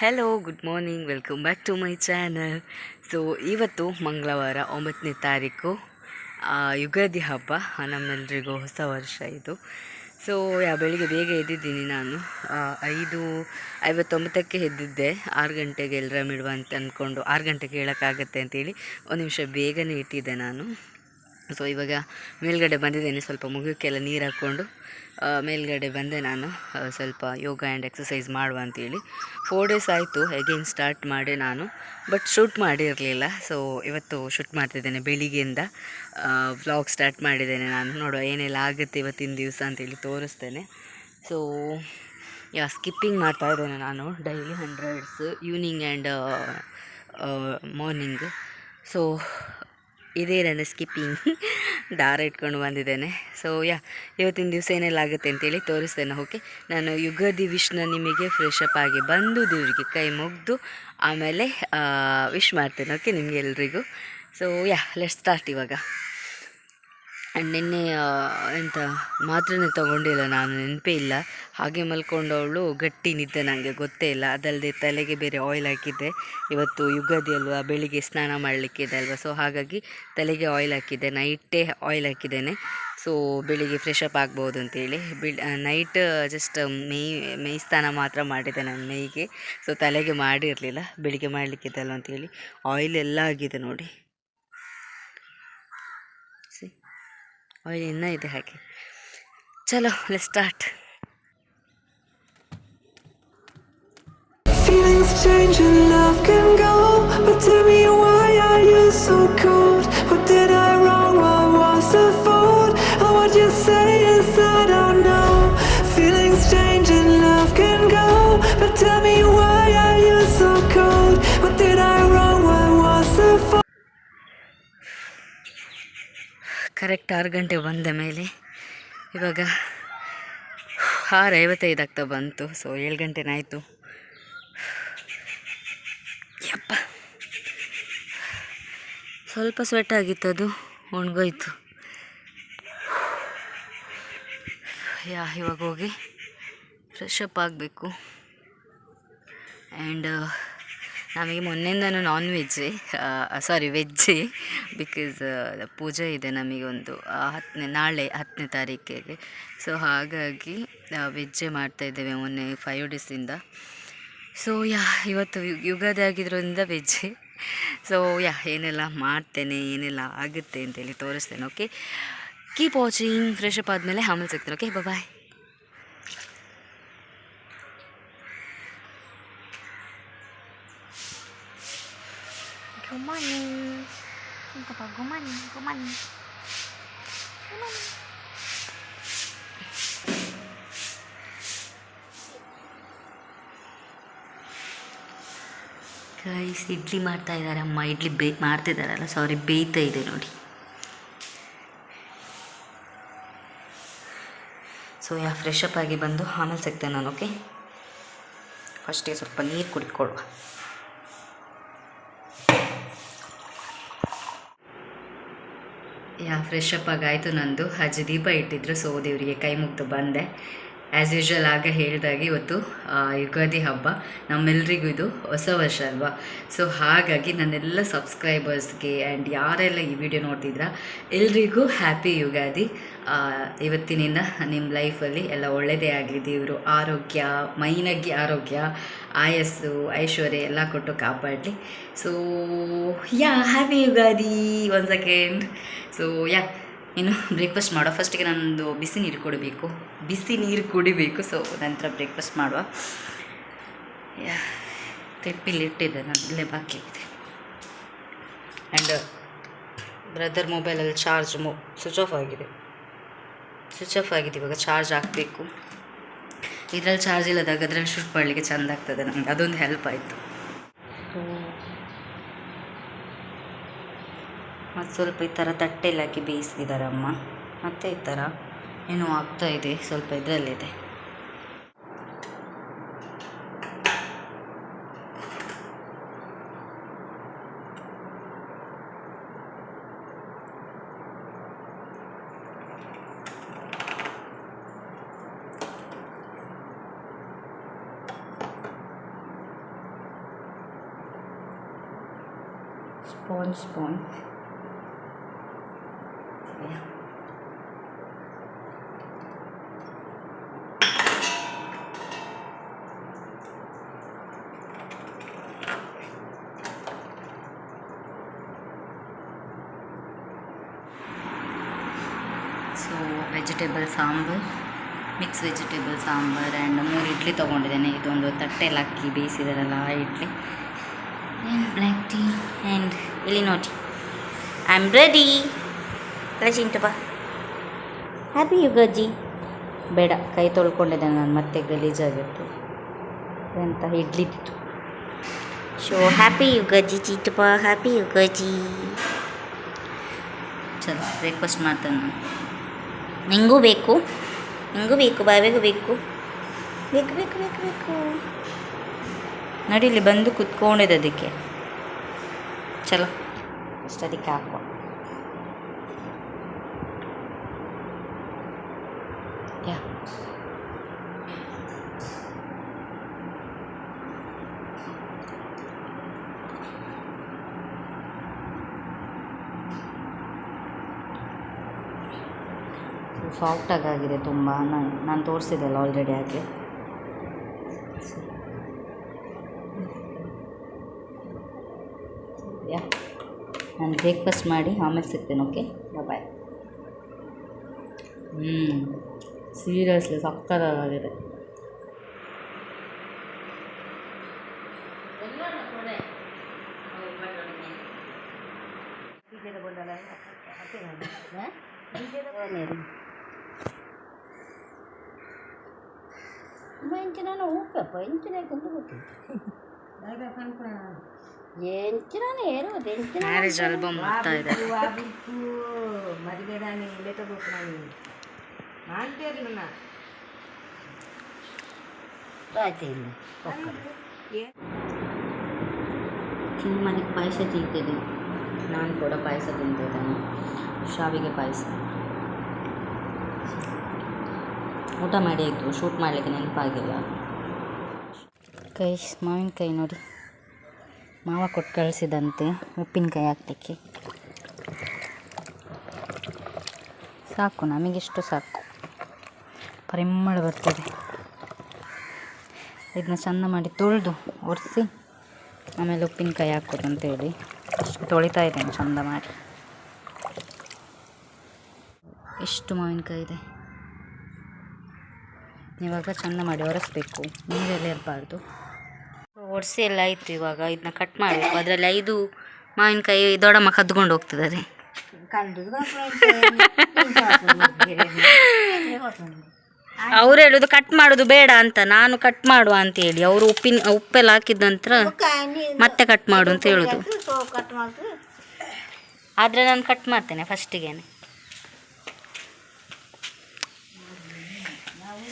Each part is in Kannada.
Hello good morning welcome back to my channel so ಇವತ್ತು ಮಂಗಳವಾರ ಒಂಬತ್ತನೇ ತಾರೀಕು ಯುಗಾದಿ ಹಬ್ಬ. ನಮ್ಮೆಲ್ರಿಗೂ ಹೊಸ ವರ್ಷ ಇದು. ಸೊ ಯಾ, ಬೆಳಿಗ್ಗೆ ಬೇಗ ಎದ್ದಿದ್ದೀನಿ ನಾನು. ಐದು, ಐವತ್ತೊಂಬತ್ತಕ್ಕೆ ಎದ್ದಿದ್ದೆ. ಆರು ಗಂಟೆಗೆ ಎಲ್ಲರ ಮಿಡುವ ಅಂತ ಅಂದ್ಕೊಂಡು, ಆರು ಗಂಟೆಗೆ ಹೇಳೋಕ್ಕಾಗತ್ತೆ ಅಂತೇಳಿ ಒಂದು ನಿಮಿಷ ಬೇಗನೆ ಇಟ್ಟಿದ್ದೆ ನಾನು. ಸೊ ಇವಾಗ ಮೇಲ್ಗಡೆ ಬಂದಿದ್ದೇನೆ, ಸ್ವಲ್ಪ ಮುಖಕ್ಕೆಲ್ಲ ನೀರು ಹಾಕ್ಕೊಂಡು ಮೇಲ್ಗಡೆ ಬಂದೆ ನಾನು ಸ್ವಲ್ಪ ಯೋಗ ಆ್ಯಂಡ್ ಎಕ್ಸಸೈಸ್ ಮಾಡುವ ಅಂತೇಳಿ. ಫೋರ್ ಡೇಸ್ ಆಯಿತು ಅಗೇನ್ ಸ್ಟಾರ್ಟ್ ಮಾಡಿ ನಾನು ಬಟ್ ಶೂಟ್ ಮಾಡಿರಲಿಲ್ಲ. ಸೊ ಇವತ್ತು ಶೂಟ್ ಮಾಡ್ತಿದ್ದೇನೆ ಬೆಳಿಗ್ಗೆಯಿಂದ ವ್ಲಾಗ್ ಸ್ಟಾರ್ಟ್ ಮಾಡಿದ್ದೇನೆ ನಾನು. ನೋಡುವ ಏನೆಲ್ಲ ಆಗುತ್ತೆ ಇವತ್ತಿನ ದಿವಸ ಅಂತೇಳಿ ತೋರಿಸ್ತೇನೆ. ಸೊ ಯಾ ಸ್ಕಿಪ್ಪಿಂಗ್ ಮಾಡ್ತಾ ಇದ್ದೇನೆ ನಾನು daily hundreds evening and morning so ಇದೇ ನನ್ನ ಸ್ಕಿಪ್ಪಿಂಗ್ ದಾರ ಇಟ್ಕೊಂಡು ಬಂದಿದ್ದೇನೆ. ಸೊ ಯಾ ಇವತ್ತಿನ ದಿವಸ ಏನೆಲ್ಲ ಆಗುತ್ತೆ ಅಂತೇಳಿ ತೋರಿಸ್ತೇನೆ. ಓಕೆ ನಾನು ಯುಗಾದಿ ವಿಶ್ನ ನಿಮಗೆ ಫ್ರೆಶ್ ಅಪ್ ಆಗಿ ಬಂದು ದೇವರಿಗೆ ಕೈ ಮುಗಿದು ಆಮೇಲೆ ವಿಶ್ ಮಾಡ್ತೇನೆ. ಓಕೆ ನಿಮಗೆಲ್ರಿಗೂ. ಸೊ ಯಾ ಲೆಟ್ ಸ್ಟಾರ್ಟ್ ಇವಾಗ. ಆ್ಯಂಡ್ ನಿನ್ನೆ ಎಂತ, ಮಾತ್ರನೇ ತಗೊಂಡಿಲ್ಲ ನಾನು, ನೆನಪೇ ಇಲ್ಲ. ಹಾಗೆ ಮಲ್ಕೊಂಡವಳು ಗಟ್ಟಿ ನಿದ್ದೆ ನನಗೆ ಗೊತ್ತೇ ಇಲ್ಲ. ಅದಲ್ಲದೆ ತಲೆಗೆ ಬೇರೆ ಆಯಿಲ್ ಹಾಕಿದ್ದೆ. ಇವತ್ತು ಯುಗಾದಿ ಅಲ್ವಾ, ಬೆಳಿಗ್ಗೆ ಸ್ನಾನ ಮಾಡಲಿಕ್ಕಿದೆ ಅಲ್ವಾ? ಸೊ ಹಾಗಾಗಿ ತಲೆಗೆ ಆಯಿಲ್ ಹಾಕಿದ್ದೆ ನೈಟೇ ಆಯಿಲ್ ಹಾಕಿದ್ದೇನೆ. ಸೊ ಬೆಳಿಗ್ಗೆ ಫ್ರೆಶ್ ಅಪ್ ಆಗ್ಬೋದು ಅಂತೇಳಿ. ಬಿಳ್ ನೈಟ್ ಜಸ್ಟ್ ಮೇಯ್ ಮೇಯ್ ಸ್ನಾನ ಮಾತ್ರ ಮಾಡಿದ್ದೆ ನಾನು ಮೈಗೆ ಸೊ ತಲೆಗೆ ಮಾಡಿರಲಿಲ್ಲ, ಬೆಳಿಗ್ಗೆ ಮಾಡಲಿಕ್ಕಿದ್ದಲ್ಲ ಅಂತೇಳಿ. ಆಯಿಲ್ ಎಲ್ಲ ಆಗಿದೆ ನೋಡಿ. ಆಯಿಲ್ ಇನ್ನೂ ಇದೆ ಹಾಗೆ ಚಲೋ let start Feelings change and love can go But tell me why are you so cold? What did I wrong? What was the fault? Or what you say is I don't know Feelings change and love can go But tell me why are you so cold? Correct ಆರು ಗಂಟೆ ಬಂದ ಮೇಲೆ ಇವಾಗ ಆರು ಐವತ್ತೈದು ಆಗ್ತಾ ಬಂತು. ಸೊ ಏಳು ಗಂಟೆನಾಯಿತು ಯಪ್ಪ. ಸ್ವಲ್ಪ ಸ್ವೆಟ್ ಆಗಿತ್ತು, ಅದು ಒಣಗೋಯ್ತು. ಯಾ, ಇವಾಗ ಹೋಗಿ ಫ್ರೆಶ್ ಅಪ್ ಆಗಬೇಕು. ಆ್ಯಂಡ್ ನಮಗೆ ಮೊನ್ನೆಯಿಂದನೂ ನಾನ್ ವೆಜ್ಜೇ ಸಾರಿ ವೆಜ್ ಬಿಕಾಸ್ ಪೂಜೆ ಇದೆ ನಮಗೆ ಒಂದು ಆ, ಹತ್ತನೇ ನಾಳೆ ಹತ್ತನೇ ತಾರೀಕಿಗೆ. ಸೊ ಹಾಗಾಗಿ ವೆಜ್ಜೇ ಮಾಡ್ತಾಯಿದ್ದೇವೆ ಮೊನ್ನೆ ಫೈವ್ ಡೇಸಿಂದ ಸೊ ಯಾ ಇವತ್ತು ಯುಗಾದಿ ಆಗಿದ್ರಿಂದ ವೆಜ್ ಸೊ ಯಾ ಏನೆಲ್ಲ ಮಾಡ್ತೇನೆ ಏನೆಲ್ಲ ಆಗುತ್ತೆ ಅಂತೇಳಿ ತೋರಿಸ್ತೇನೆ okay keep watching fresh up ಆದಮೇಲೆ ಆಮೇಲೆ ಸಿಗ್ತೇನೆ okay bye Good morning. Ito pa. Good morning. Guys idli ಮಾಡ್ತಾ ಇದ್ದಾರೆ ಅಮ್ಮ ಇಡ್ಲಿ ಬೇ ಮಾಡ್ತಿದ್ದಾರಲ್ಲ ಸಾರಿ ಬೇಯ್ತಾ ಇದೆ ನೋಡಿ ಸೊ ಯಾ ಫ್ರೆಶ್ ಅಪ್ ಆಗಿ ಬಂದು ಆಮೇಲೆ ಸಿಗ್ತೇನೆ ನಾನು ಓಕೆ ಫಸ್ಟಿಗೆ ಸ್ವಲ್ಪ ನೀರು ಕುಡಿಕೊಳ್ಳುವ ಯಾ ಫ್ರೆಶ್ ಅಪ್ ಆಗಾಯಿತು ನಂದು. ಅಜ್ಜಿ ದೀಪ ಇಟ್ಟಿದ್ರು ಸೊ ದೇವರಿಗೆ ಕೈ ಮುಗ್ದು ಬಂದೆ. ಆ್ಯಸ್ ಯೂಶ್ವಲ್ ಆಗ ಹೇಳಿದಾಗೆ ಇವತ್ತು ಯುಗಾದಿ ಹಬ್ಬ. ನಮ್ಮೆಲ್ಲರಿಗೂ ಇದು ಹೊಸ ವರ್ಷ ಅಲ್ವಾ? ಸೊ ಹಾಗಾಗಿ ನನ್ನೆಲ್ಲ ಸಬ್ಸ್ಕ್ರೈಬರ್ಸ್ಗೆ ಆ್ಯಂಡ್ ಯಾರೆಲ್ಲ ಈ ವಿಡಿಯೋ ನೋಡ್ತಿದ್ರ, ಎಲ್ರಿಗೂ ಹ್ಯಾಪಿ ಯುಗಾದಿ. ಇವತ್ತಿನಿಂದ ನಿಮ್ಮ ಲೈಫಲ್ಲಿ ಎಲ್ಲ ಒಳ್ಳೆಯದೇ ಆಗಲಿ ದೇವರು. ಆರೋಗ್ಯ ಮೈನಾಗಿ ಆರೋಗ್ಯ, ಆಯಸ್ಸು, ಐಶ್ವರ್ಯ ಎಲ್ಲ ಕೊಟ್ಟು ಕಾಪಾಡಲಿ. So ya happy Ugadi one second so ya, ಇನ್ನು ಬ್ರೇಕ್ಫಾಸ್ಟ್ ಮಾಡುವ. ಫಸ್ಟಿಗೆ ನನ್ನದು ಬಿಸಿ ನೀರು ಕುಡಿಬೇಕು. ಬಿಸಿ ನೀರು ಕುಡಿಬೇಕು. ಸೊ ನಂತರ ಬ್ರೇಕ್ಫಾಸ್ಟ್ ಮಾಡುವ. ಯಾ ಇಟ್ಟಿದ್ದೆ ನಾನು. ಇಲ್ಲೇ ಬಾಕಿ ಇದೆ. ಆ್ಯಂಡ್ ಬ್ರದರ್ ಮೊಬೈಲಲ್ಲಿ ಚಾರ್ಜ್ ಮೊ ಸ್ವಿಚ್ ಆಫ್ ಆಗಿದೆ. ಸ್ವಿಚ್ ಆಫ್ ಆಗಿದೆ ಇವಾಗ ಚಾರ್ಜ್ ಹಾಕಬೇಕು. ಇದರಲ್ಲಿ ಚಾರ್ಜ್ ಇಲ್ಲದಾಗ ಅದರಲ್ಲಿ ಶೂಟ್ ಮಾಡಲಿಕ್ಕೆ ಚೆಂದ ಆಗ್ತದೆ ನಮ್ಗೆ ಅದೊಂದು ಹೆಲ್ಪ್ ಆಯಿತು. ಮತ್ತು ಸ್ವಲ್ಪ ಈ ಥರ ತಟ್ಟೆಲ್ಲಾಕಿ ಹಾಕಿ ಬೇಯಿಸಿದ್ದಾರೆ ಅಮ್ಮ ಮತ್ತು ಈ ಥರ ಏನೋ ಆಗ್ತಾ ಇದೆ ಸ್ವಲ್ಪ ಇದರಲ್ಲಿದೆ. Sponge spawn. So vegetable sambar mix vegetable sambar and ಮೂರು ಇಡ್ಲಿ ತೊಗೊಂಡಿದ್ದೇನೆ ಇದೊಂದು ತಟ್ಟೆಲಿ ಅಕ್ಕಿ ಬೇಯಿಸಿದಾರಲ್ಲ ಆ idli and black tea and ಇಲ್ಲಿ ನೋಡಿ ಐ ಆಮ್ ರೆಡಿ ಚಿಂಟು ಬಾ ಹ್ಯಾಪಿ ಯುಗಾಜಿ ಬೇಡ ಕೈ ತೊಳ್ಕೊಂಡಿದ್ದೆ ನಾನು ಮತ್ತೆ ಗಲೀಜಾಗಿತ್ತು. ಎಂತ ಇಡ್ಲಿ ತಿತ್ತು ಸೊ ಹ್ಯಾಪಿ ಯುಗಾಜಿ ಚಿಟ್ಟಪ್ಪ ಹ್ಯಾಪಿ ಯುಗಾಜಿ ಚಲೋ ಬ್ರೇಕ್ಫಾಸ್ಟ್ ಮಾಡ್ತಾನೆ ನಾನು. ನಿಂಗೂ ಬೇಕು ನಿಂಗೂ ಬೇಕು ಬಾವೆಗೂ ಬೇಕು. ಬೇಕು ಬೇಕು ಬೇಕು ಬೇಕು. ನೋಡಿ ಇಲ್ಲಿ ಬಂದು ಕುತ್ಕೊಂಡಿದೆ ಅದಕ್ಕೆ. ಚಲೋ. ಅಷ್ಟು ಅದಕ್ಕೆ ಹಾಕುವ ಯಾ. ಸಾಫ್ಟಾಗಿ ಆಗಿದೆ ತುಂಬ. ನಾನು ನಾನು ತೋರಿಸಿದ್ದಲ್ಲ ಆಲ್ರೆಡಿ ಹಾಗೆ. ನಾನು ಬ್ರೇಕ್ಫಾಸ್ಟ್ ಮಾಡಿ ಆಮೇಲೆ ಸಿಗ್ತೇನೆ ಓಕೆ ಬಾಯ್ ಹ್ಞೂ ಸೀರಿಯಸ್ಲಿ ಸಕ್ಕದಾಗಿದೆ ಇಂಚಿನ ಊಕಪ್ಪ ಇಂಚಿನ ಏರೋದು ಎಂಚಿನ ಮ್ಯಾರೇಜ್ ಆಲ್ಬಮ್ ಹೋಗ್ತಾ ಇದೆ ಮದುವೆ ನಾನು ಇಲ್ಲೇ ತಗೋತೀನಿ ನಾನು ಮಾಡ್ತೀರಲ್ಲ ಆಯ್ತಿಲ್ಲ ಮನೆಗೆ ಪಾಯಸ ತಿಂತೀನಿ ನಾನು ಕೂಡ ಪಾಯಸ ತಿಂತಿದ್ದಾನೆ ಶಾವಿಗೆ ಪಾಯಸ ಊಟ ಮಾಡಿ ಆಯಿತು ಶೂಟ್ ಮಾಡಲಿಕ್ಕೆ ನೆನಪಾಗಿಲ್ಲ ಕೈ ಮಾವಿನಕಾಯಿ ನೋಡಿ ಮಾವ ಕೊಟ್ಟು ಕಳಿಸಿದಂತೆ ಉಪ್ಪಿನಕಾಯಿ ಹಾಕ್ಲಿಕ್ಕೆ. ಸಾಕು, ನಮಗಿಷ್ಟು ಸಾಕು. ಪರಿಮಳ ಬರ್ತದೆ. ಇದನ್ನ ಚೆಂದ ಮಾಡಿ ತೊಳೆದು ಒರೆಸಿ, ಆಮೇಲೆ ಉಪ್ಪಿನಕಾಯಿ ಹಾಕೋದು ಅಂತೇಳಿ ಅಷ್ಟು ತೊಳಿತಾ ಇದ್ದೇನೆ ಚೆಂದ ಮಾಡಿ. ಎಷ್ಟು ಮಾವಿನಕಾಯಿ ಇದೆ. ಇವಾಗ ಚೆಂದ ಮಾಡಿ ಒರೆಸ್ಬೇಕು. ನೀರೆಲ್ಲ ಇರಬಾರ್ದು ಒರೆಸಿ ಎಲ್ಲ ಆಯಿತು ಇವಾಗ. ಇದನ್ನ ಕಟ್ ಮಾಡಬೇಕು. ಅದರಲ್ಲಿ ಐದು ಮಾವಿನಕಾಯಿ ದೊಡ್ಡಮ್ಮ ಕದ್ಕೊಂಡು ಹೋಗ್ತಿದ್ದಾರೆ ಅವ್ರು ಹೇಳುದು ಕಟ್ ಮಾಡೋದು ಬೇಡ ಅಂತ. ನಾನು ಕಟ್ ಮಾಡುವ ಅಂತ ಹೇಳಿ. ಅವರು ಉಪ್ಪಿನ, ಉಪ್ಪೆಲ್ಲ ಹಾಕಿದ ನಂತರ ಮತ್ತೆ ಕಟ್ ಮಾಡು ಅಂತ ಹೇಳುದು. ಆದ್ರೆ ನಾನು ಕಟ್ ಮಾಡ್ತೇನೆ ಫಸ್ಟಿಗೇನೆ.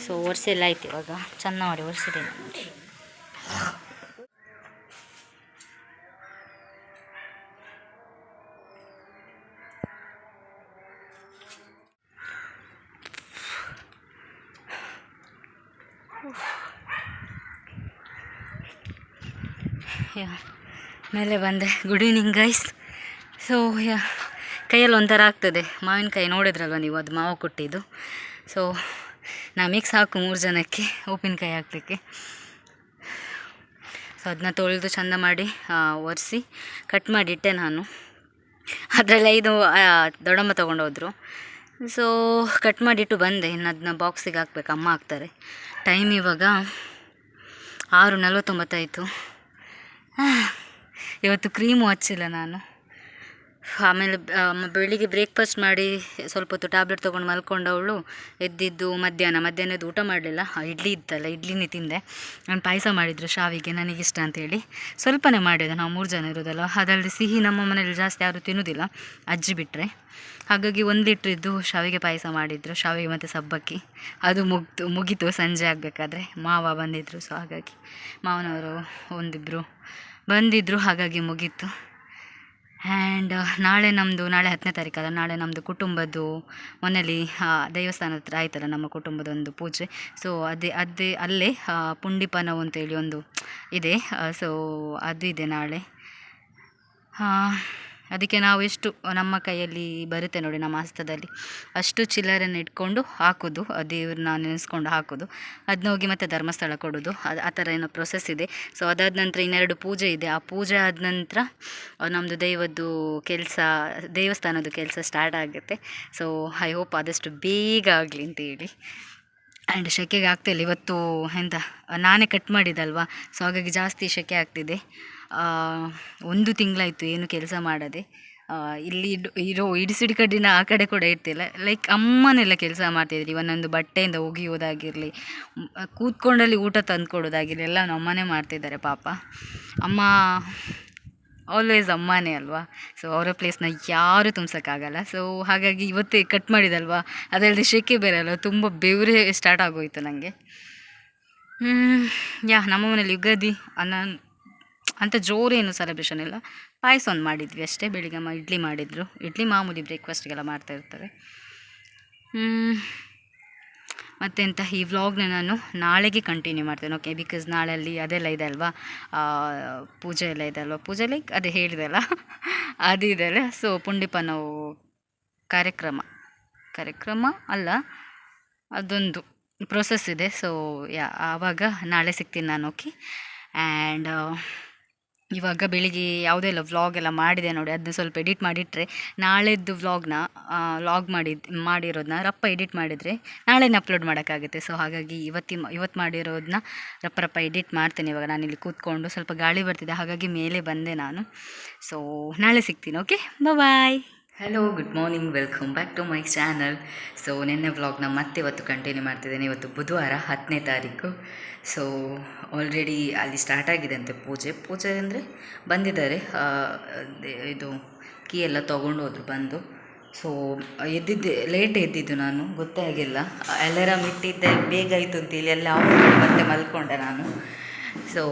ಸೊ ಒರೆಸೆಲ್ಲ ಆಯ್ತು ಇವಾಗ. ಚೆನ್ನಾಗಿ ಮಾಡಿ ಒರೆಸಿದ್ದೇನೆ ಮೇಲೆ ಬಂದೆ. ಗುಡ್ ಈವ್ನಿಂಗ್ ಗೈಸ್ ಸೊ ಕೈಯಲ್ಲಿ ಒಂಥರ ಆಗ್ತದೆ. ಮಾವಿನಕಾಯಿ ನೋಡಿದ್ರಲ್ವ ನೀವು? ಅದು ಮಾವು ಕೊಟ್ಟಿದ್ದು. ಸೊ ನಮಗೆ ಸಾಕು ಮೂರು ಜನಕ್ಕೆ ಉಪ್ಪಿನಕಾಯಿ ಹಾಕಲಿಕ್ಕೆ. ಸೊ ಅದನ್ನ ತೊಳೆದು ಚೆಂದ ಮಾಡಿ ಒರೆಸಿ ಕಟ್ ಮಾಡಿಟ್ಟೆ ನಾನು. ಅದರಲ್ಲಿ ಐದು ದೊಡ್ಡಮ್ಮ ತೊಗೊಂಡೋದ್ರು ಸೊ ಕಟ್ ಮಾಡಿಟ್ಟು ಬಂದೆ. ಇನ್ನು ಅದನ್ನ ಬಾಕ್ಸಿಗೆ ಹಾಕ್ಬೇಕು. ಅಮ್ಮ ಹಾಕ್ತಾರೆ. ಟೈಮ್ ಇವಾಗ ಆರು ನಲ್ವತ್ತೊಂಬತ್ತಾಯಿತು. ಇವತ್ತು ಕ್ರೀಮು ಹಚ್ಚಿಲ್ಲ ನಾನು. ಆಮೇಲೆ ಬೆಳಿಗ್ಗೆ ಬ್ರೇಕ್ಫಾಸ್ಟ್ ಮಾಡಿ ಸ್ವಲ್ಪ ಹೊತ್ತು ಟ್ಯಾಬ್ಲೆಟ್ ತೊಗೊಂಡು ಮಲ್ಕೊಂಡವಳು, ಎದ್ದಿದ್ದು ಮಧ್ಯಾಹ್ನ. ಮಧ್ಯಾಹ್ನದ್ದು ಊಟ ಮಾಡಲಿಲ್ಲ. ಇಡ್ಲಿ ಇತ್ತಲ್ಲ, ಇಡ್ಲಿನೇ ತಿಂದೆ. ನಾನು ಪಾಯಸ ಮಾಡಿದ್ರು ಶಾವಿಗೆ, ನನಗಿಷ್ಟ ಅಂತೇಳಿ. ಸ್ವಲ್ಪನೇ ಮಾಡಿದೆ. ನಾವು ಮೂರು ಜನ ಇರೋದಲ್ಲ ಅದರಲ್ಲಿ ಸಿಹಿ ನಮ್ಮ ಮನೇಲಿ ಜಾಸ್ತಿ ಯಾರೂ ತಿನ್ನೋದಿಲ್ಲ. ಅಜ್ಜಿ ಬಿಟ್ಟರೆ ಹಾಗಾಗಿ ಒಂದು ಲೀಟ್ರಿದ್ದು ಶಾವಿಗೆ ಪಾಯಸ ಮಾಡಿದ್ರು. ಶಾವಿಗೆ ಮತ್ತು ಸಬ್ಬಕ್ಕಿ. ಅದು ಮುಗ್ದು, ಮುಗೀತು. ಸಂಜೆ ಆಗಬೇಕಾದ್ರೆ ಮಾವ ಬಂದಿದ್ದರು ಸೊ ಹಾಗಾಗಿ ಮಾವನವರು ಒಂದಿಬ್ಬರು ಬಂದಿದ್ದರು ಹಾಗಾಗಿ ಮುಗೀತು. ಆ್ಯಂಡ್ ನಾಳೆ ನಮ್ಮದು ನಾಳೆ ಹತ್ತನೇ ತಾರೀಕಲ್ಲ ನಾಳೆ ನಮ್ಮದು ಕುಟುಂಬದ್ದು ಮನೇಲಿ ಆ, ದೇವಸ್ಥಾನ ಹತ್ರ ಆಯ್ತಲ್ಲ ನಮ್ಮ ಕುಟುಂಬದೊಂದು ಪೂಜೆ. ಸೊ ಅದೇ ಅದೇ ಅಲ್ಲೇ ಪುಂಡಿಪನವು ಅಂತೇಳಿ ಒಂದು ಇದೆ. ಸೊ ಅದು ಇದೆ ನಾಳೆ. ಅದಕ್ಕೆ ನಾವು ಎಷ್ಟು ನಮ್ಮ ಕೈಯಲ್ಲಿ ಬರುತ್ತೆ ನೋಡಿ ನಮ್ಮ ಹಸ್ತದಲ್ಲಿ. ಅಷ್ಟು ಚಿಲ್ಲರೆನ ಇಟ್ಕೊಂಡು ಹಾಕೋದು ಆ ದೇವ್ರನ್ನ ನೆನೆಸ್ಕೊಂಡು ಹಾಕೋದು. ಅದನ್ನ ಹೋಗಿ ಮತ್ತೆ ಧರ್ಮಸ್ಥಳ ಕೊಡೋದು. ಅದು ಆ ಥರ ಏನೋ ಪ್ರೊಸೆಸ್ ಇದೆ. ಸೊ ಅದಾದ ನಂತರ ಇನ್ನೆರಡು ಪೂಜೆ ಇದೆ. ಆ ಪೂಜೆ ಆದ ನಂತರ ನಮ್ಮದು ದೈವದ್ದು ಕೆಲಸ ದೇವಸ್ಥಾನದ ಕೆಲಸ ಸ್ಟಾರ್ಟ್ ಆಗುತ್ತೆ. ಸೊ ಐ ಹೋಪ್ ಆದಷ್ಟು ಬೇಗ ಆಗಲಿ ಅಂತ ಹೇಳಿ. ಆ್ಯಂಡ್ ಸೆಕೆಗೆ ಆಗ್ತಾಯಿಲ್ಲ ಇವತ್ತು ಎಂತ, ನಾನೇ ಕಟ್ ಮಾಡಿದಲ್ವಾ? ಸೊ ಹಾಗಾಗಿ ಜಾಸ್ತಿ ಸೆಕೆ ಆಗ್ತಿದೆ. ಒಂದು ತಿಂಗಳಾಯಿತು ಏನು ಕೆಲಸ ಮಾಡದೆ. ಇಲ್ಲಿ ಇರೋ ಇಡಿಸಿಡಿ ಕಡ್ಡಿನ ಆ ಕಡೆ ಕೂಡ ಇರ್ತಿಲ್ಲ. ಲೈಕ್ ಅಮ್ಮನೆಲ್ಲ ಕೆಲಸ ಮಾಡ್ತಿದ್ರು. ಒಂದೊಂದು ಬಟ್ಟೆಯಿಂದ ಒಗೆಯೋದಾಗಿರಲಿ ಕೂತ್ಕೊಂಡಲ್ಲಿ ಊಟ ತಂದು ಕೊಡೋದಾಗಿರಲಿ, ಎಲ್ಲ ಅಮ್ಮನೇ ಮಾಡ್ತಿದ್ದಾರೆ ಪಾಪ. ಅಮ್ಮ ಆಲ್ವೇಸ್ ಅಮ್ಮನೇ ಅಲ್ವಾ? ಸೊ ಅವರ ಪ್ಲೇಸ್ನ ಯಾರೂ ತುಂಬಿಸೋಕ್ಕಾಗಲ್ಲ. ಸೊ ಹಾಗಾಗಿ ಇವತ್ತೇ ಕಟ್ ಮಾಡಿದಲ್ವಾ? ಅದಲ್ಲದೆ ಶೆಕೆ ಬೇರೆ ಅಲ್ವ ತುಂಬ ಬೆವರೇ ಸ್ಟಾರ್ಟ್ ಆಗೋಯಿತು ನನಗೆ ಯಾ ನಮ್ಮ ಮನೇಲಿ ಯುಗಾದಿ, ಅನ್ನ ಅಂತ ಜೋರೇನು ಸೆಲೆಬ್ರೇಷನ್ ಇಲ್ಲ. ಪಾಯಸ ಒಂದು ಮಾಡಿದ್ವಿ ಅಷ್ಟೇ, ಬೆಳಿಗ್ಗೆ ಅಮ್ಮ ಇಡ್ಲಿ ಮಾಡಿದರು. ಇಡ್ಲಿ ಮಾಮೂಲಿ ಬ್ರೇಕ್ಫಾಸ್ಟ್ಗೆಲ್ಲ ಮಾಡ್ತಾ ಇರ್ತಾರೆ. ಮತ್ತೆ ಮತ್ತೆಂತ, ಈ ವ್ಲಾಗ್ನ ನಾನು ನಾಳೆಗೆ ಕಂಟಿನ್ಯೂ ಮಾಡ್ತೇನೆ ಓಕೆ ಬಿಕಾಸ್ ನಾಳೆ ಅಲ್ಲಿ ಅದೆಲ್ಲ ಇದೆ ಅಲ್ವಾ? ಪೂಜೆ ಎಲ್ಲ ಇದೆ ಅಲ್ವಾ? ಪೂಜೆ ಲೈಕ್ ಅದೇ ಹೇಳಿದೆ ಅಲ್ಲ? ಅದು ಇದೆ ಅಲ್ಲ? ಸೊ ಪುಂಡಿಪನವು ಕಾರ್ಯಕ್ರಮ. ಕಾರ್ಯಕ್ರಮ ಅಲ್ಲ, ಅದೊಂದು ಪ್ರೊಸೆಸ್ ಇದೆ. ಸೊ ಯಾ ಆವಾಗ ನಾಳೆ ಸಿಗ್ತೀನಿ ನಾನು ಓಕೆ ಆ್ಯಂಡ್ ಇವಾಗ ಬೆಳಿಗ್ಗೆ ಯಾವುದೆಲ್ಲ ವ್ಲಾಗ್ ಎಲ್ಲ ಮಾಡಿದೆ ನೋಡಿ ಅದನ್ನ ಸ್ವಲ್ಪ ಎಡಿಟ್ ಮಾಡಿಟ್ರೆ, ನಾಳೆದ್ದು ವ್ಲಾಗ್ನ ವ್ಲಾಗ್ ಮಾಡಿದ ಮಾಡಿರೋದನ್ನ ರಪ್ಪ ಎಡಿಟ್ ಮಾಡಿದರೆ ನಾಳೆನೇ ಅಪ್ಲೋಡ್ ಮಾಡೋಕ್ಕಾಗುತ್ತೆ. ಸೊ ಹಾಗಾಗಿ ಇವತ್ತಿ, ಇವತ್ತು ಮಾಡಿರೋದನ್ನ ರಪ್ಪ ರಪ್ಪ ಎಡಿಟ್ ಮಾಡ್ತೇನೆ ಇವಾಗ. ಇಲ್ಲಿ ಕೂತ್ಕೊಂಡು ಸ್ವಲ್ಪ ಗಾಳಿ ಬರ್ತಿದೆ, ಹಾಗಾಗಿ ಮೇಲೆ ಬಂದೆ ನಾನು. ಸೊ ನಾಳೆ ಸಿಗ್ತೀನಿ okay bye hello good morning welcome back to my channel so ನಿನ್ನೆ ವ್ಲಾಗ್ನ ಮತ್ತೆ ಇವತ್ತು ಕಂಟಿನ್ಯೂ ಮಾಡ್ತಿದ್ದೇನೆ. ಇವತ್ತು ಬುಧವಾರ ಹತ್ತನೇ ತಾರೀಕು. ಸೊ ಆಲ್ರೆಡಿ ಅಲ್ಲಿ ಸ್ಟಾರ್ಟ್ ಆಗಿದೆ ಅಂತೆ ಪೂಜೆ. ಪೂಜೆ ಅಂದರೆ ಬಂದಿದ್ದಾರೆ. ಇದು ಕೀ ಎಲ್ಲ ತೊಗೊಂಡು ಹೋದ್ರು ಬಂದು. ಸೊ ಎದ್ದಿದ್ದೆ ಲೇಟ್ ಎದ್ದಿದ್ದು ನಾನು. ಗೊತ್ತೇ ಆಗಿಲ್ಲ. ಅಲಾರಾಮ್ ಇಟ್ಟಿದ್ದೆ. ಬೇಗ ಆಯಿತು ಅಂತೇಳಿ ಎಲ್ಲ ಆಫ್ ಮತ್ತೆ ಮಲ್ಕೊಂಡೆ ನಾನು. ಸೊ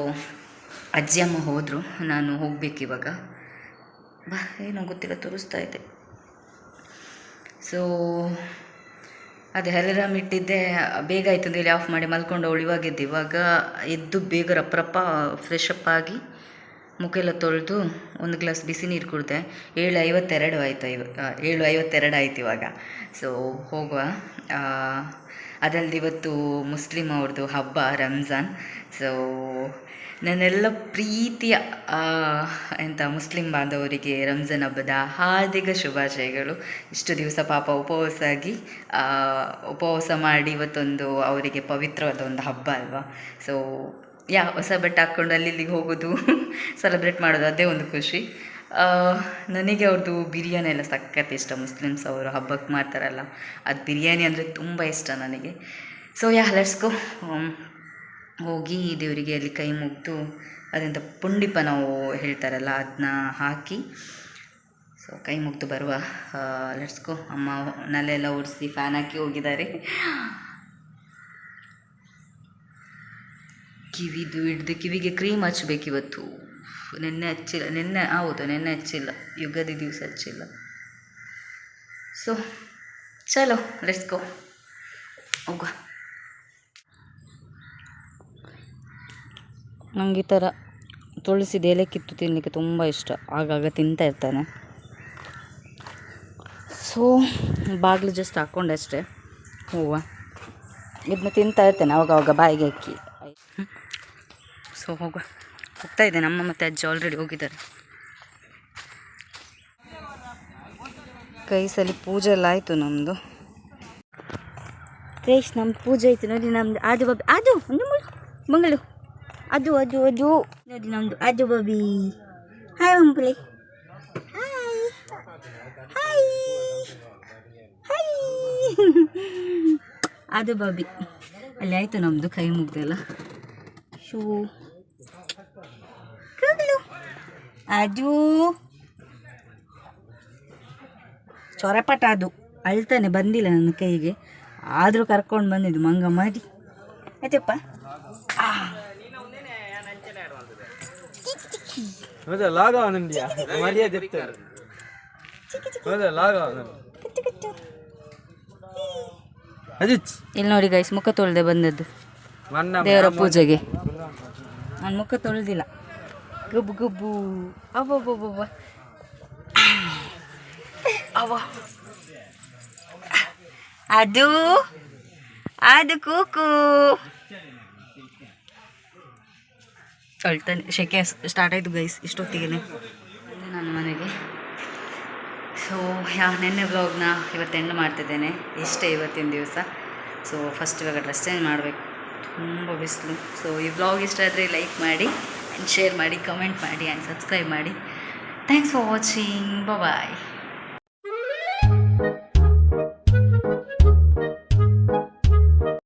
ಅಜ್ಜಿ ಅಮ್ಮ ಹೋದರು. ನಾನು ಹೋಗ್ಬೇಕು ಇವಾಗ. ಬಾ, ಏನೋ ಗೊತ್ತಿಲ್ಲ, ತೋರಿಸ್ತಾ ಇದೆ ಸೊ ಅದೇ ಅಲಾರಾಮ್ ಇಟ್ಟಿದ್ದೆ ಬೇಗ ಆಯ್ತು ಅಂದೇಳಿ ಆಫ್ ಮಾಡಿ ಮಲ್ಕೊಂಡು ಅವಳು ಇವಾಗ ಎದ್ದು ಬೇಗ ರಪ್ಪ ರಪ್ಪ ಫ್ರೆಶ್ ಅಪ್ ಆಗಿ ಮುಖ ಎಲ್ಲ ತೊಳೆದು ಒಂದು ಗ್ಲಾಸ್ ಬಿಸಿ ನೀರು ಕುಡಿದೆ. ಏಳು ಐವತ್ತೆರಡು ಆಯಿತು ಆ, ಏಳು ಐವತ್ತೆರಡು ಆಯ್ತು ಇವಾಗ. ಸೊ ಹೋಗುವ. ಅದಲ್ಲದೆ ಇವತ್ತು ಮುಸ್ಲಿಮ್ ಅವ್ರದ್ದು ಹಬ್ಬ ರಂಜಾನ್. ಸೊ ನನ್ನೆಲ್ಲ ಪ್ರೀತಿಯ ಎಂಥ ಮುಸ್ಲಿಂ ಬಾಂಧವರಿಗೆ ರಂಜಾನ್ ಹಬ್ಬದ ಹಾರ್ದಿಕ ಶುಭಾಶಯಗಳು. ಇಷ್ಟು ದಿವಸ ಪಾಪ ಉಪವಾಸ ಆಗಿ ಉಪವಾಸ ಮಾಡಿ ಇವತ್ತೊಂದು ಅವರಿಗೆ ಪವಿತ್ರವಾದ ಒಂದು ಹಬ್ಬ ಅಲ್ವಾ? ಸೊ ಯಾ, ಹೊಸ ಬಟ್ಟೆ ಹಾಕ್ಕೊಂಡು ಅಲ್ಲಿ ಇಲ್ಲಿಗೆ ಹೋಗೋದು ಸೆಲೆಬ್ರೇಟ್ ಮಾಡೋದು ಅದೇ ಒಂದು ಖುಷಿ. ನನಗೆ ಅವ್ರದ್ದು ಬಿರಿಯಾನಿ ಎಲ್ಲ ಸಖತ್ ಇಷ್ಟ. ಮುಸ್ಲಿಮ್ಸ್ ಅವರು ಹಬ್ಬಕ್ಕೆ ಮಾಡ್ತಾರಲ್ಲ, ಅದು ಬಿರಿಯಾನಿ ಅಂದರೆ ತುಂಬ ಇಷ್ಟ ನನಗೆ. ಸೊ ಯಾ ಲೆಟ್ಸ್ಕೋ ಹೋಗಿ ದೇವರಿಗೆ ಅಲ್ಲಿ ಕೈ ಮುಗಿದು ಅದರಿಂದ ಪುಂಡಿಪ ನಾವು ಹೇಳ್ತಾರಲ್ಲ ಅದನ್ನ ಹಾಕಿ ಸೊ ಕೈ ಮುಗಿದು ಬರುವ ಲೆಟ್ಸ್ಕೋ ಅಮ್ಮ ನಲ್ಲೆಲ್ಲ ಒರೆಸಿ ಫ್ಯಾನ್ ಹಾಕಿ ಹೋಗಿದ್ದಾರೆ. ಕಿವಿದು ಹಿಡ್ದು ಕಿವಿಗೆ ಕ್ರೀಮ್ ಹಚ್ಬೇಕು ಇವತ್ತು. ನಿನ್ನೆ ಹಚ್ಚಿಲ್ಲ, ನಿನ್ನೆ, ಹೌದು, ನಿನ್ನೆ ಹಚ್ಚಿಲ್ಲ. ಯುಗಾದಿ ದಿವಸ ಹಚ್ಚಿಲ್ಲ. ಸೊ ಚಲೋ ಲೆಟ್ಸ್ ಗೋ ಹೋಗುವ. ನಂಗೆ ಈ ಥರ ತುಳಸಿದ ಎಲೆ ಕಿತ್ತು ತಿನ್ನಲಿಕ್ಕೆ ತುಂಬ ಇಷ್ಟ. ಆಗಾಗ ತಿಂತಾ ಇರ್ತಾನೆ. ಸೊ ಬಾಗಿಲು ಜಸ್ಟ್ ಹಾಕ್ಕೊಂಡೆ ಅಷ್ಟೇ ಹೂವು. ಇದನ್ನ ತಿಂತಾ ಇರ್ತೇನೆ, ಅವಾಗ ಅವಾಗ ಬಾಯಿಗೆ ಹಾಕಿ ಸೊ ಹೋಗುವ. ಹೋಗ್ತಾ ಇದ್ದೇನೆ. ಅಮ್ಮ ಮತ್ತೆ ಅಜ್ಜಿ ಆಲ್ರೆಡಿ ಹೋಗಿದ್ದಾರೆ. ಕೈ ಸಲಿ ಪೂಜೆ ಎಲ್ಲ ಆಯಿತು ನಮ್ಮದು ಕ್ರೇಶ್ ನಮ್ಮ ಪೂಜೆ ಆಯಿತು ನೋಡಿ ನಮ್ಮದು ಅದು ಬಬಿ ಅದು ಮಂಗಳೂರು. ಮಂಗಳು ಅದು ಅದು ಅದು. ನೋಡಿ ನಮ್ಮದು ಅದು ಬಬಿ. ಹಾಯ್ ಮಂಪುಲಿ ಹಾಯ್ ಹಾಯ್ ಹಾಯ್ ಅದು ಬಬಿ. ಅಲ್ಲಿ ಆಯಿತು ನಮ್ಮದು ಕೈ ಮುಗ್ದಲ್ಲ ಶೂ. ಕೂಗಲು. ಅದು. ಚೊರಪಟ ಅದು. ಅಳ್ತಾನೆ, ಬಂದಿಲ್ಲ ನನ್ನ ಕೈಗೆ. ಆದರೂ ಕರ್ಕೊಂಡು ಬಂದಿದ್ದು, ಮಂಗ ಮಾಡಿ. ಆಯ್ತಪ್ಪ ಹೌದಾ ಲಾಗ ಮರ್ಯಾದೆ ಇರ್ತಾರೆ ಹೌದಾ ಲಾಗ ಅಜಿತ್. ಇಲ್ಲಿ ನೋಡಿ ಗೈಸ್ ಮುಖ ತೊಳೆದೆ ಬಂದದ್ದು. ದೇವರ ಪೂಜೆಗೆ. ನಾನು ಮುಖ ತೊಳೆದಿಲ್ಲ. ಗಬ್ಬು ಗಬ್ಬು ಅಬ್ಬಬ್ಬಬ್ಬ ಅವ ಅದು ಅದು ಕೂಕು. ಅಳ್ತಾನೆ ಶೆಕೆ ಸ್ಟಾರ್ಟ್ ಆಯಿತು ಗೈಸ್ ಇಷ್ಟೊತ್ತಿಗೆ ನನ್ನ ಮನೆಗೆ. ಸೊ ಯಾ, ನೆನ್ನೆ ವ್ಲಾಗ್ನ ಇವತ್ತು ಎಂಡ್ ಮಾಡ್ತಿದ್ದೇನೆ. ಇಷ್ಟೇ ಇವತ್ತಿನ ದಿವಸ. ಸೊ ಫಸ್ಟ್ ಇವಾಗ ಡ್ರೆಸ್ ಚೇಂಜ್ ಮಾಡಬೇಕು. ತುಂಬ ಬಿಸಿಲು. ಸೊ ಈ ಬ್ಲಾಗ್ ಇಷ್ಟ ಆದರೆ ಲೈಕ್ ಮಾಡಿ ಆ್ಯಂಡ್ ಶೇರ್ ಮಾಡಿ ಕಮೆಂಟ್ ಮಾಡಿ ಆ್ಯಂಡ್ ಸಬ್ಸ್ಕ್ರೈಬ್ ಮಾಡಿ. Thanks for watching bye